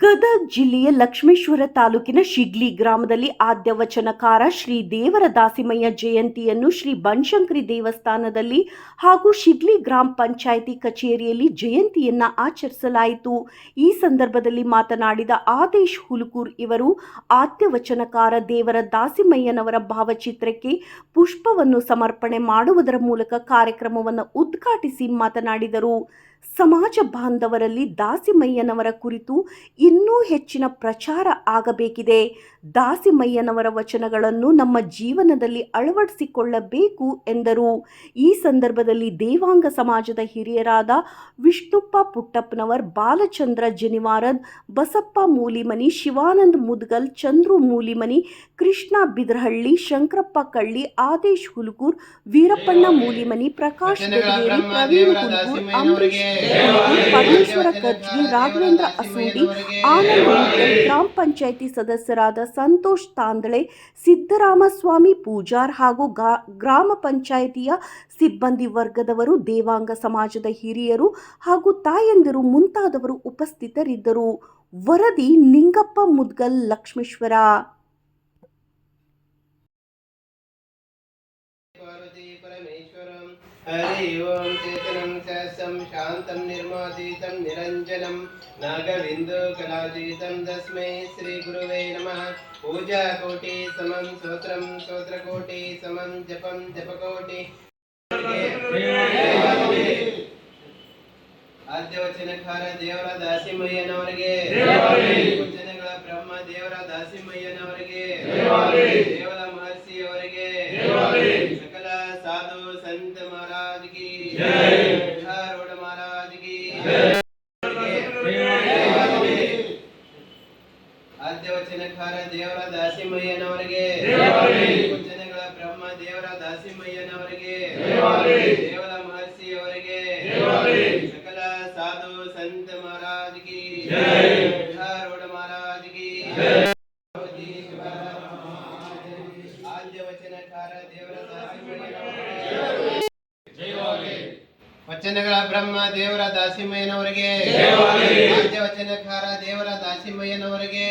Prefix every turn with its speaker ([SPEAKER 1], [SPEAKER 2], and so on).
[SPEAKER 1] ಗದಗ್ ಜಿಲ್ಲೆಯ ಲಕ್ಷ್ಮೇಶ್ವರ ತಾಲೂಕಿನ ಶಿಗ್ಲಿ ಗ್ರಾಮದಲ್ಲಿ ಆದ್ಯ ವಚನಕಾರ ಶ್ರೀ ದೇವರ ದಾಸಿಮಯ್ಯ ಜಯಂತಿಯನ್ನು ಶ್ರೀ ಬನಶಂಕರಿ ದೇವಸ್ಥಾನದಲ್ಲಿ ಹಾಗೂ ಶಿಗ್ಲಿ ಗ್ರಾಮ ಪಂಚಾಯಿತಿ ಕಚೇರಿಯಲ್ಲಿ ಜಯಂತಿಯನ್ನ ಆಚರಿಸಲಾಯಿತು. ಈ ಸಂದರ್ಭದಲ್ಲಿ ಮಾತನಾಡಿದ ಆದೇಶ್ ಹುಲ್ಕೂರ್ ಇವರು, ಆದ್ಯ ವಚನಕಾರ ದೇವರ ದಾಸಿಮಯ್ಯನವರ ಭಾವಚಿತ್ರಕ್ಕೆ ಪುಷ್ಪವನ್ನು ಸಮರ್ಪಣೆ ಮಾಡುವುದರ ಮೂಲಕ ಕಾರ್ಯಕ್ರಮವನ್ನು ಉದ್ಘಾಟಿಸಿ ಮಾತನಾಡಿದರು. ಸಮಾಜ ಬಾಂಧವರಲ್ಲಿ ದಾಸಿಮಯ್ಯನವರ ಕುರಿತು ಇನ್ನೂ ಹೆಚ್ಚಿನ ಪ್ರಚಾರ ಆಗಬೇಕಿದೆ. ದಾಸಿಮಯ್ಯನವರ ವಚನಗಳನ್ನು ನಮ್ಮ ಜೀವನದಲ್ಲಿ ಅಳವಡಿಸಿಕೊಳ್ಳಬೇಕು ಎಂದರು. ಈ ಸಂದರ್ಭದಲ್ಲಿ ದೇವಾಂಗ ಸಮಾಜದ ಹಿರಿಯರಾದ ವಿಷ್ಣುಪ್ಪ ಪುಟ್ಟಪ್ಪನವರ್ ಬಾಲಚಂದ್ರ ಜನಿವಾರದ್ ಬಸಪ್ಪ ಮೂಲಿಮನಿ ಶಿವಾನಂದ್ ಮುದ್ಗಲ್ ಚಂದ್ರು ಮೂಲಿಮನಿ ಕೃಷ್ಣ ಬಿದ್ರಹಳ್ಳಿ ಶಂಕರಪ್ಪ ಕಳ್ಳಿ ಆದೇಶ್ ಹುಲ್ಕೂರ್ ವೀರಪ್ಪಣ್ಣ ಮೂಲಿಮನಿ ಪ್ರಕಾಶ್ ಬೆಳಗೇರಿ ಪ್ರವೀಣ್ ಹುಲಗೂರ್ ಅಂಬರೀಶ್ ಪರಮೇಶ್ವರ ಕರ್ಜಿ ರಾಘವೇಂದ್ರ ಅಸೂಡಿ, ಆನಂದ್ ಗ್ರಾಮ ಪಂಚಾಯಿತಿ ಸದಸ್ಯರಾದ ಸಂತೋಷ್ ತಾಂದಳೆ, ಸಿದ್ದರಾಮಸ್ವಾಮಿ ಪೂಜಾರ್ ಹಾಗೂ ಗ್ರಾಮ ಪಂಚಾಯಿತಿಯ ಸಿಬ್ಬಂದಿ ವರ್ಗದವರು, ದೇವಾಂಗ ಸಮಾಜದ ಹಿರಿಯರು ಹಾಗೂ ತಾಯಂದಿರು ಮುಂತಾದವರು ಉಪಸ್ಥಿತರಿದ್ದರು. ವರದಿ ನಿಂಗಪ್ಪ ಮುದ್ಗಲ್ ಲಕ್ಷ್ಮೇಶ್ವರ.
[SPEAKER 2] हरि ओं चेतनं सहस्रं शान्तं निर्मातीतं निरञ्जनं नागबिन्दुकलातीतं तस्मै श्रीगुरुवे नमः पूजाकोटि समं स्तोत्रं स्तोत्रकोटि समं जपं जपकोटि ಆದ್ಯವಚನಕಾರ ದೇವರ ದಾಸಿಮಯ್ಯನವರಿಗೆ ವಚನಗಳ ಬ್ರಹ್ಮ ದೇವರ ದಾಸಿಮಯ್ಯನವರಿಗೆ ದೇವರ ದಾಸಿಮಯ್ಯನವರಿಗೆ. ವಚನಗಳ ಬ್ರಹ್ಮ ದೇವರ ದಾಸಿಮಯ್ಯನವರಿಗೆ. ದೇವರ ಮಹರ್ಷಿಯವರಿಗೆ. ಸಕಲ ಸಾಧು ಸಂತ ಮಹಾರಾಜ್ ಕಿ ರೋಡ ಮಹಾರಾಜ್ ಕಿ ಆದ್ಯವಚನಕಾರ ದೇವರ ದಾಸಿಮಯ್ಯನವರಿಗೆ. ವಚನಗಳ ಬ್ರಹ್ಮ ದೇವರ ದಾಸಿಮಯ್ಯನವರಿಗೆ. ಆದ್ಯ ವಚನಕಾರ ದೇವರ ದಾಸಿಮಯ್ಯನವರಿಗೆ.